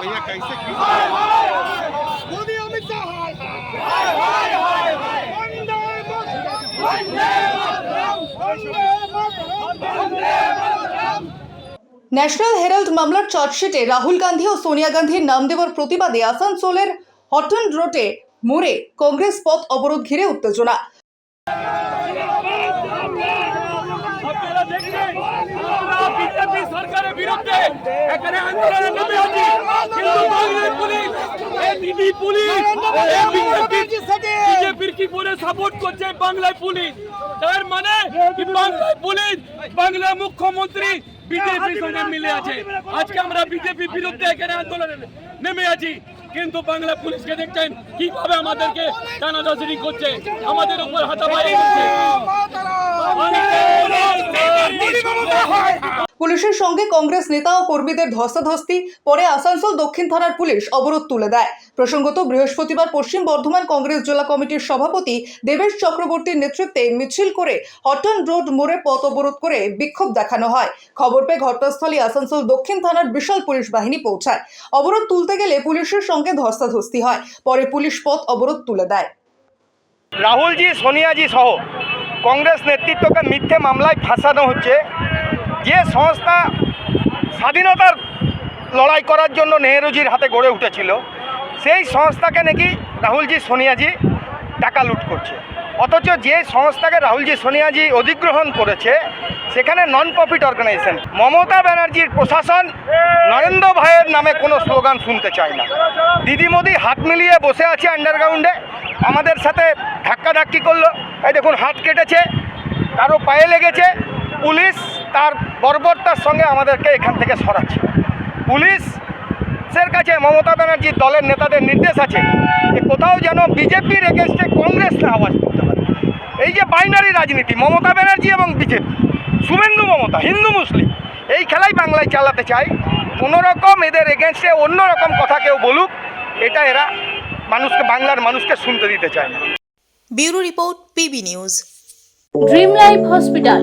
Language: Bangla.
भैया कैसे ন্যাশনাল হেরাল্ড মামলার চার্জশিটে রাহুল গান্ধী ও সোনিয়া গান্ধীর নাম দেওয়ার প্রতিবাদে আসানসোলের হটন রোডে মোড়ে কংগ্রেস পথ অবরোধ ঘিরে উত্তেজনা। সরকারের বিরুদ্ধে এখানে আন্দোলনে নেমে আছি। কিন্তু বাংলার পুলিশ দিদি পুলিশ বিজেপি বিজেপির কি করে সাপোর্ট করছে বাংলায় পুলিশ? তার মানে কি বাংলায় পুলিশ বাংলা মুখ্যমন্ত্রী বিজেপির সঙ্গে মিলে আছে। আজকে আমরা বিজেপি বিরুদ্ধে এখানে আন্দোলনে নেমে আছি। কিন্তু বাংলা পুলিশকে দেখছেন কীভাবে আমাদেরকে টানাটানি করছে আমাদের উপর হাতাবাড়ি করছে। পুলিশের সঙ্গে কংগ্রেস নেতা ও কর্মীদের ধস্তাধস্তি, পরে আসানসোল দক্ষিণ থানার পুলিশ অবরোধ তুলে দেয়। প্রসঙ্গত, বৃহস্পতিবার পশ্চিম বর্ধমান কংগ্রেস জেলা কমিটির সভাপতি দেবেশ চক্রবর্তীর নেতৃত্বে মিছিল করে হটন রোড মোড়ে পথ অবরোধ করে বিক্ষোভ দেখানো হয়। খবর পেয়ে ঘটনাস্থলে আসানসোল দক্ষিণ থানার বিশাল পুলিশ বাহিনী পৌঁছায়। অবরোধ তুলতে গেলে পুলিশের সঙ্গে ধস্তাধস্তি হয়, পরে পুলিশ পথ অবরোধ তুলে দেয়। রাহুলজি, সোনিয়াজি সহ কংগ্রেস নেতৃত্বকে মিথ্যে মামলায় ফাঁসানো হচ্ছে। যে সংস্থা স্বাধীনতার লড়াই করার জন্য নেহরুজির হাতে গড়ে উঠেছিল, সেই সংস্থাকে নাকি রাহুলজি সোনিয়াজি টাকা লুট করছে। অথচ যে সংস্থাকে রাহুলজি সোনিয়াজি অধিগ্রহণ করেছে, সেখানে নন প্রফিট অর্গানাইজেশন মমতা ব্যানার্জির প্রশাসন নরেন্দ্র ভাইয়ের নামে কোনো স্লোগান শুনতে চায় না। দিদি মোদি হাত মিলিয়ে বসে আছে আন্ডারগ্রাউন্ডে আমাদের সাথে ধাক্কাধাক্কি করল। এই দেখুন, হাত কেটেছে, কারও পায়ে লেগেছে, পুলিশ তার বর্বরতার সঙ্গে আমাদেরকে এখান থেকে সরাচ্ছে। পুলিশের কাছে মমতা ব্যানার্জির দলের নেতাদের নির্দেশ আছে যে কোথাও যেন বিজেপির এগেনস্টে কংগ্রেস না আওয়াজ করতে পারে এই যে বাইনারি রাজনীতি মমতা ব্যানার্জি এবং বিজেপি শুভেন্দু মমতা হিন্দু মুসলিম এই খেলাই বাংলায় চালাতে চায় কোনোরকম এদের এগেনস্টে অন্যরকম কথা কেউ বলুক এটা এরা মানুষকে বাংলার মানুষকে শুনতে দিতে চায় না। Bureau report PB news. Dream life hospital